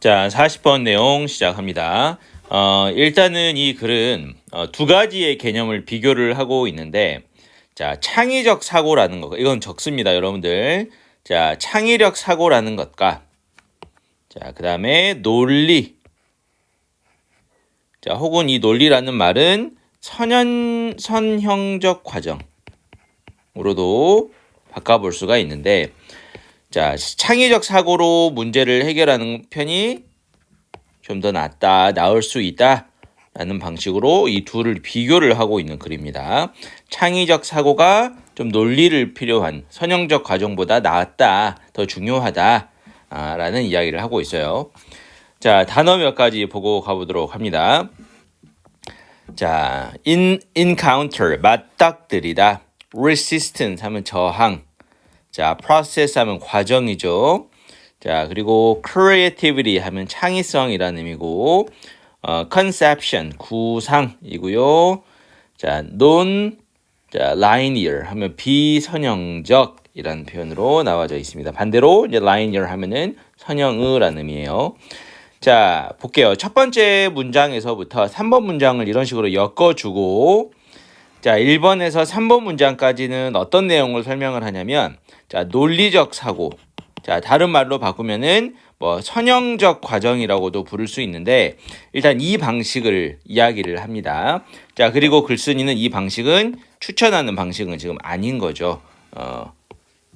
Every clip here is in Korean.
자, 40번 내용 시작합니다. 어, 일단은 이 글은 어, 두 가지의 개념을 비교를 하고 있는데, 자, 창의적 사고라는 것, 이건 적습니다, 여러분들. 자, 창의력 사고라는 것과, 자, 그 다음에 논리. 자, 혹은 이 논리라는 말은 선현, 선형적 과정으로도 바꿔볼 수가 있는데, 자, 창의적 사고로 문제를 해결하는 편이 좀 더 낫다, 나을 수 있다. 라는 방식으로 이 둘을 비교를 하고 있는 글입니다. 창의적 사고가 좀 논리를 필요한 선형적 과정보다 낫다, 더 중요하다. 아, 라는 이야기를 하고 있어요. 자, 단어 몇 가지 보고 가보도록 합니다. 자, in, encounter, 맞닥뜨리다. resistance 하면 저항. 자, process 하면 과정이죠. 자, 그리고 creativity 하면 창의성이라는 의미고, 어, conception, 구상이고요. 자, non, 자, linear 하면 비선형적이라는 표현으로 나와져 있습니다. 반대로 이제 linear 하면은 선형의라는 의미예요. 자, 볼게요. 첫 번째 문장에서부터 3번 문장을 이런 식으로 엮어주고, 자, 1번에서 3번 문장까지는 어떤 내용을 설명을 하냐면, 자, 논리적 사고. 자, 다른 말로 바꾸면은 뭐 선형적 과정이라고도 부를 수 있는데 일단 이 방식을 이야기를 합니다. 자, 그리고 글쓴이는 이 방식은 추천하는 방식은 지금 아닌 거죠. 어.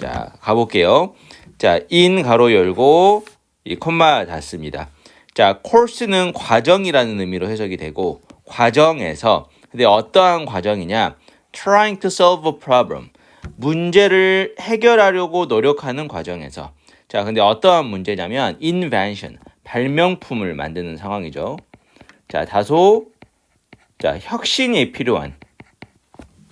자, 가볼게요. 자, in 가로 열고 이 콤마 닫습니다. 자, course는 과정이라는 의미로 해석이 되고 과정에서 근데 어떠한 과정이냐? trying to solve a problem. 문제를 해결하려고 노력하는 과정에서. 자 근데 어떠한 문제냐면 invention 발명품을 만드는 상황이죠. 자 다소 자 혁신이 필요한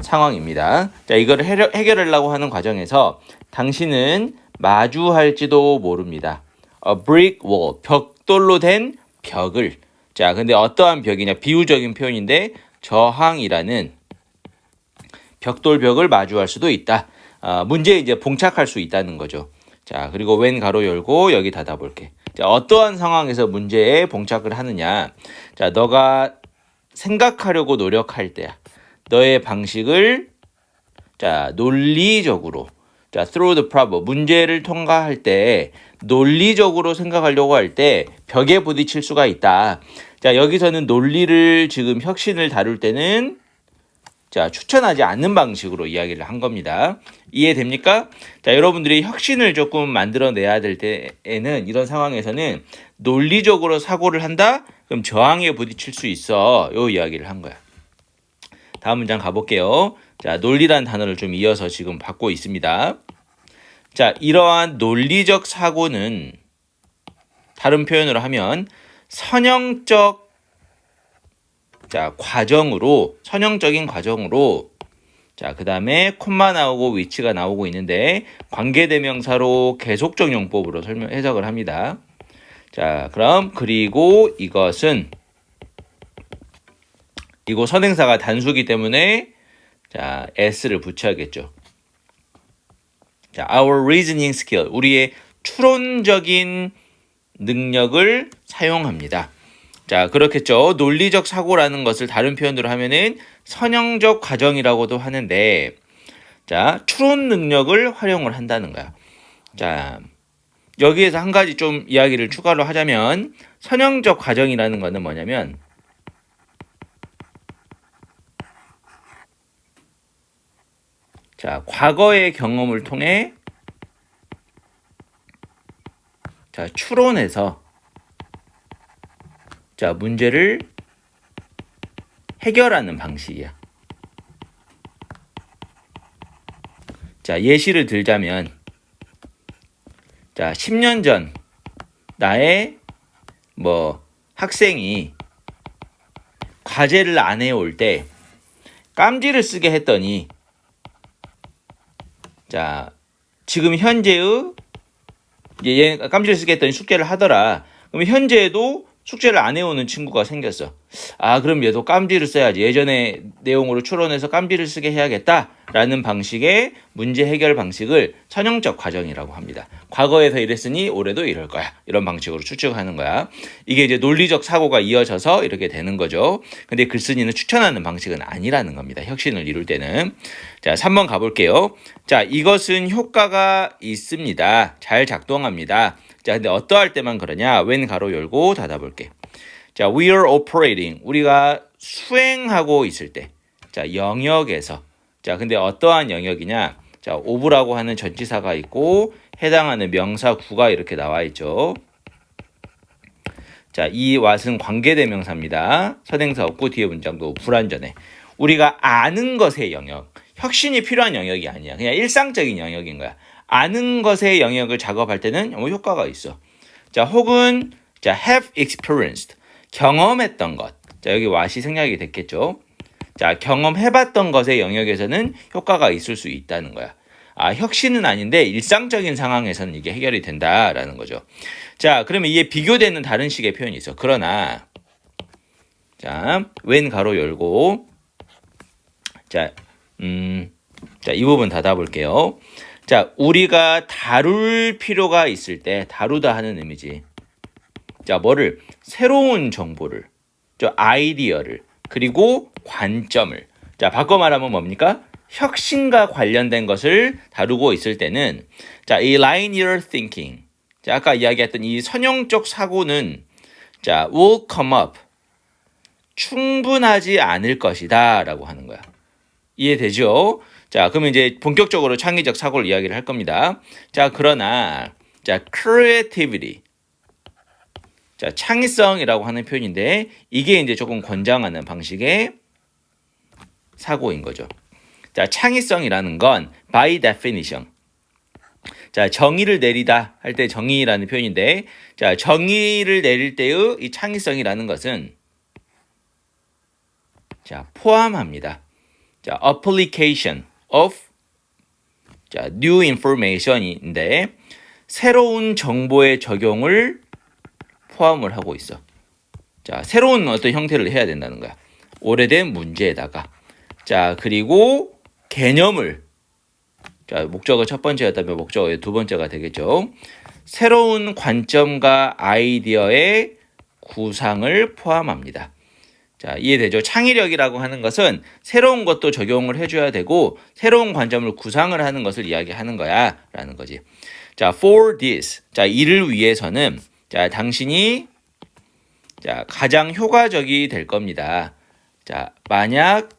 상황입니다. 자 이거를 해결, 해결하려고 하는 과정에서 당신은 마주할지도 모릅니다. A brick wall 벽돌로 된 벽을. 자 근데 어떠한 벽이냐? 비유적인 표현인데 저항이라는 벽돌벽을 마주할 수도 있다. 아, 문제에 이제 봉착할 수 있다는 거죠. 자, 그리고 왼 가로 열고 여기 닫아볼게. 자, 어떠한 상황에서 문제에 봉착을 하느냐. 자, 너가 생각하려고 노력할 때야. 너의 방식을 자, 논리적으로 자, through the problem 문제를 통과할 때 논리적으로 생각하려고 할 때 벽에 부딪힐 수가 있다. 자, 여기서는 논리를 지금 혁신을 다룰 때는 자, 추천하지 않는 방식으로 이야기를 한 겁니다. 이해됩니까? 자, 여러분들이 혁신을 조금 만들어내야 될 때에는 이런 상황에서는 논리적으로 사고를 한다? 그럼 저항에 부딪힐 수 있어. 요 이야기를 한 거야. 다음 문장 가볼게요. 자, 논리란 단어를 좀 이어서 지금 받고 있습니다. 자, 이러한 논리적 사고는 다른 표현으로 하면 선형적 자, 과정으로 선형적인 과정으로 자, 그 다음에 콤마 나오고 위치가 나오고 있는데 관계대명사로 계속적 용법으로 설명 해석을 합니다. 자, 그럼 그리고 이것은 이거 선행사가 단수기 때문에 자, s를 붙여야겠죠. 자, our reasoning skill 우리의 추론적인 능력을 사용합니다. 자, 그렇겠죠. 논리적 사고라는 것을 다른 표현으로 하면은 선형적 과정이라고도 하는데, 자, 추론 능력을 활용을 한다는 거야. 자, 여기에서 한 가지 좀 이야기를 추가로 하자면, 선형적 과정이라는 거는 뭐냐면, 자, 과거의 경험을 통해, 자, 추론해서, 자, 문제를 해결하는 방식이야. 자, 예시를 들자면, 자, 10년 전, 나의, 뭐, 학생이 과제를 안 해올 때, 깜지를 쓰게 했더니, 자, 지금 현재의, 얘 깜지를 쓰게 했더니 숙제를 하더라. 그럼 현재에도 숙제를 안 해오는 친구가 생겼어. 아, 그럼 얘도 깜지를 써야지. 예전에 내용으로 추론해서 깜지를 쓰게 해야겠다라는 방식의 문제 해결 방식을 선형적 과정이라고 합니다. 과거에서 이랬으니 올해도 이럴 거야. 이런 방식으로 추측하는 거야. 이게 이제 논리적 사고가 이어져서 이렇게 되는 거죠. 근데 글쓴이는 추천하는 방식은 아니라는 겁니다. 혁신을 이룰 때는. 자, 3번 가볼게요. 자, 이것은 효과가 있습니다. 잘 작동합니다. 자, 근데 어떠할 때만 그러냐? 웬 가로 열고 닫아볼게. 자, we are operating. 우리가 수행하고 있을 때. 자, 영역에서. 자, 근데 어떠한 영역이냐? 자, 오브라고 하는 전치사가 있고 해당하는 명사 구가 이렇게 나와 있죠. 자, 이 왓은 관계대명사입니다. 선행사 없고 뒤에 문장도 불완전해. 우리가 아는 것의 영역. 혁신이 필요한 영역이 아니야. 그냥 일상적인 영역인 거야. 아는 것의 영역을 작업할 때는 뭐 효과가 있어. 자, 혹은 자, have experienced 경험했던 것. 자, 여기 what이 생략이 됐겠죠. 자, 경험해봤던 것의 영역에서는 효과가 있을 수 있다는 거야. 아, 혁신은 아닌데 일상적인 상황에서는 이게 해결이 된다라는 거죠. 자, 그러면 이게 비교되는 다른 식의 표현이 있어. 그러나 자, 웬 가로 열고 자, 음, 자, 이 부분 닫아볼게요. 자, 우리가 다룰 필요가 있을 때 다루다 하는 의미지. 자, 뭐를 새로운 정보를, 저 아이디어를 그리고 관점을. 자, 바꿔 말하면 뭡니까? 혁신과 관련된 것을 다루고 있을 때는 자, 이 linear thinking. 자, 아까 이야기했던 이 선형적 사고는 자, will come up. 충분하지 않을 것이다라고 하는 거야. 이해되죠? 자, 그러면 이제 본격적으로 창의적 사고를 이야기를 할 겁니다. 자, 그러나 자, creativity. 자, 창의성이라고 하는 표현인데 이게 이제 조금 권장하는 방식의 사고인 거죠. 자, 창의성이라는 건 by definition. 자, 정의를 내리다 할 때 정의라는 표현인데 자, 정의를 내릴 때의 이 창의성이라는 것은 자, 포함합니다. 자, application of 자, new information인데 새로운 정보의 적용을 포함을 하고 있어. 자, 새로운 어떤 형태를 해야 된다는 거야. 오래된 문제에다가 자, 그리고 개념을 자, 목적어 첫 번째였다면 목적어의 두 번째가 되겠죠. 새로운 관점과 아이디어의 구상을 포함합니다. 자, 이해되죠? 창의력이라고 하는 것은 새로운 것도 적용을 해줘야 되고 새로운 관점을 구상을 하는 것을 이야기하는 거야 라는 거지. 자, for this. 자, 이를 위해서는 자, 당신이 자, 가장 효과적이 될 겁니다. 자, 만약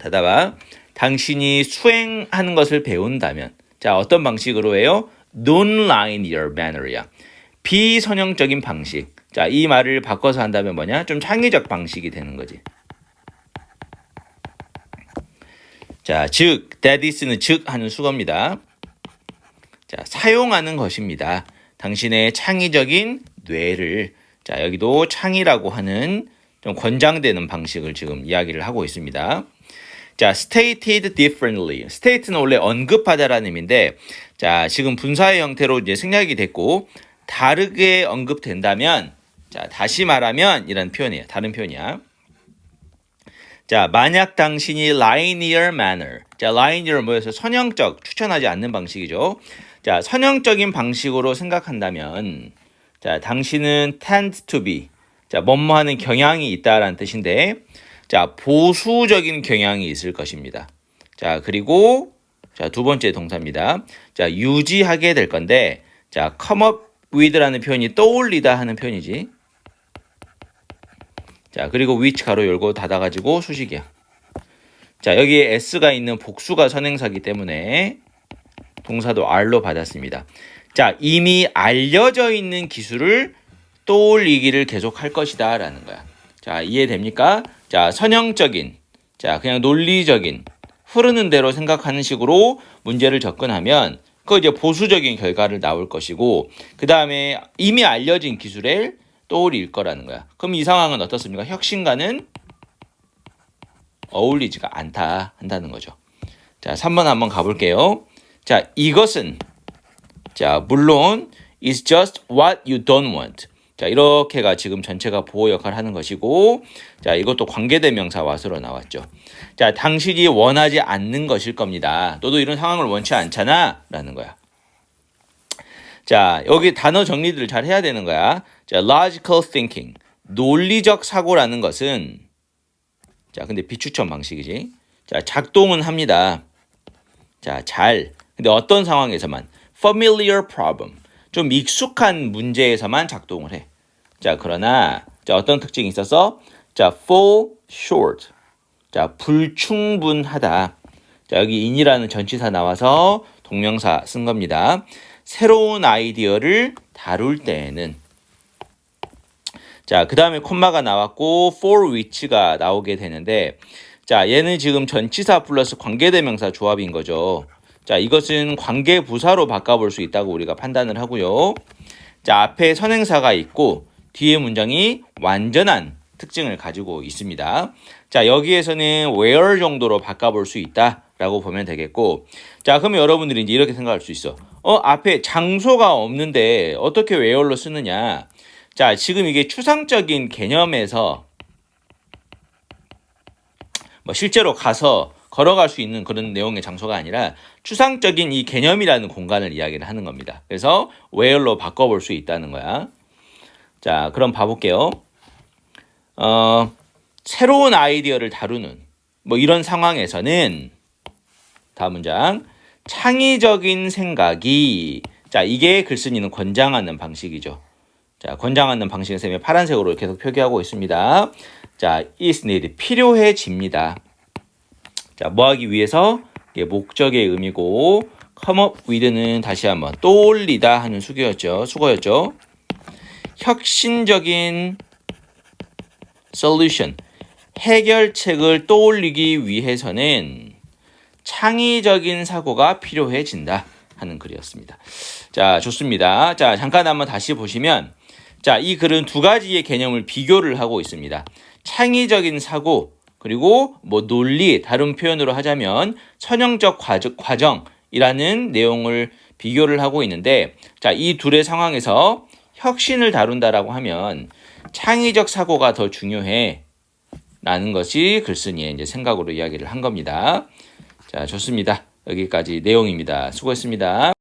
닫아봐. 당신이 수행하는 것을 배운다면 자, 어떤 방식으로 해요? non-linear manner이야. 비선형적인 방식. 자, 이 말을 바꿔서 한다면 뭐냐? 좀 창의적 방식이 되는 거지. 자, 즉, that is는 즉 하는 수거입니다. 자, 사용하는 것입니다. 당신의 창의적인 뇌를 자, 여기도 창의라고 하는 좀 권장되는 방식을 지금 이야기를 하고 있습니다. 자, stated differently. state는 원래 언급하다라는 의미인데, 자, 지금 분사의 형태로 이제 생략이 됐고, 다르게 언급된다면, 자, 다시 말하면 이런 표현이에요. 다른 표현이야. 자, 만약 당신이 linear manner. 자, linear 뭐여서 선형적, 추천하지 않는 방식이죠. 자, 선형적인 방식으로 생각한다면, 자, 당신은 tend to be. 자, 뭐뭐 하는 경향이 있다라는 뜻인데, 자, 보수적인 경향이 있을 것입니다. 자, 그리고 자, 두 번째 동사입니다. 자, 유지하게 될 건데, 자, come up with라는 표현이 떠올리다 하는 표현이지. 자, 그리고 which 가로 열고 닫아가지고 수식이야. 자, 여기에 s가 있는 복수가 선행사기 때문에 동사도 r로 받았습니다. 자, 이미 알려져 있는 기술을 떠올리기를 계속 할 것이다 라는 거야. 자, 이해됩니까? 자, 선형적인, 자, 그냥 논리적인, 흐르는 대로 생각하는 식으로 문제를 접근하면 그 이제 보수적인 결과를 나올 것이고 그 다음에 이미 알려진 기술을 떠올릴 거라는 거야. 그럼 이 상황은 어떻습니까? 혁신과는 어울리지가 않다 한다는 거죠. 자, 3번 한번 가볼게요. 자, 이것은 자, 물론 is just what you don't want. 자, 이렇게가 지금 전체가 보호 역할을 하는 것이고, 자, 이것도 관계대명사 와서로 나왔죠. 자, 당신이 원하지 않는 것일 겁니다. 너도 이런 상황을 원치 않잖아. 라는 거야. 자, 여기 단어 정리들을 잘 해야 되는 거야. 자, logical thinking. 논리적 사고라는 것은, 자, 근데 비추천 방식이지. 자, 작동은 합니다. 자, 잘. 근데 어떤 상황에서만? familiar problem. 좀 익숙한 문제에서만 작동을 해. 자, 그러나 자, 어떤 특징이 있어서 자, fall short. 자, 불충분하다. 자, 여기 in이라는 전치사 나와서 동명사 쓴 겁니다. 새로운 아이디어를 다룰 때에는 자, 그 다음에 콤마가 나왔고 for which가 나오게 되는데 자, 얘는 지금 전치사 플러스 관계대명사 조합인 거죠. 자, 이것은 관계 부사로 바꿔볼 수 있다고 우리가 판단을 하고요. 자, 앞에 선행사가 있고 뒤에 문장이 완전한 특징을 가지고 있습니다. 자, 여기에서는 where 정도로 바꿔볼 수 있다라고 보면 되겠고, 자, 그러면 여러분들이 이제 이렇게 생각할 수 있어. 어, 앞에 장소가 없는데 어떻게 where로 쓰느냐? 자, 지금 이게 추상적인 개념에서 뭐 실제로 가서 걸어갈 수 있는 그런 내용의 장소가 아니라 추상적인 이 개념이라는 공간을 이야기를 하는 겁니다. 그래서 where로 바꿔볼 수 있다는 거야. 자, 그럼 봐볼게요. 어, 새로운 아이디어를 다루는 뭐 이런 상황에서는 다음 문장 창의적인 생각이 자 이게 글쓴이는 권장하는 방식이죠. 자 권장하는 방식은 쌤이 파란색으로 계속 표기하고 있습니다. 자 is need 필요해집니다. 자, 뭐 하기 위해서? 이게 목적의 의미고 come up with는 다시 한번 떠올리다 하는 수고였죠. 수고였죠. 혁신적인 solution 해결책을 떠올리기 위해서는 창의적인 사고가 필요해진다 하는 글이었습니다. 자, 좋습니다. 자, 잠깐 한번 다시 보시면 자, 이 글은 두 가지의 개념을 비교를 하고 있습니다. 창의적인 사고 그리고 뭐 논리 다른 표현으로 하자면 선형적 과정, 이라는 내용을 비교를 하고 있는데 자, 이 둘의 상황에서 혁신을 다룬다라고 하면 창의적 사고가 더 중요해 라는 것이 글쓴이의 이제 생각으로 이야기를 한 겁니다. 자, 좋습니다. 여기까지 내용입니다. 수고했습니다.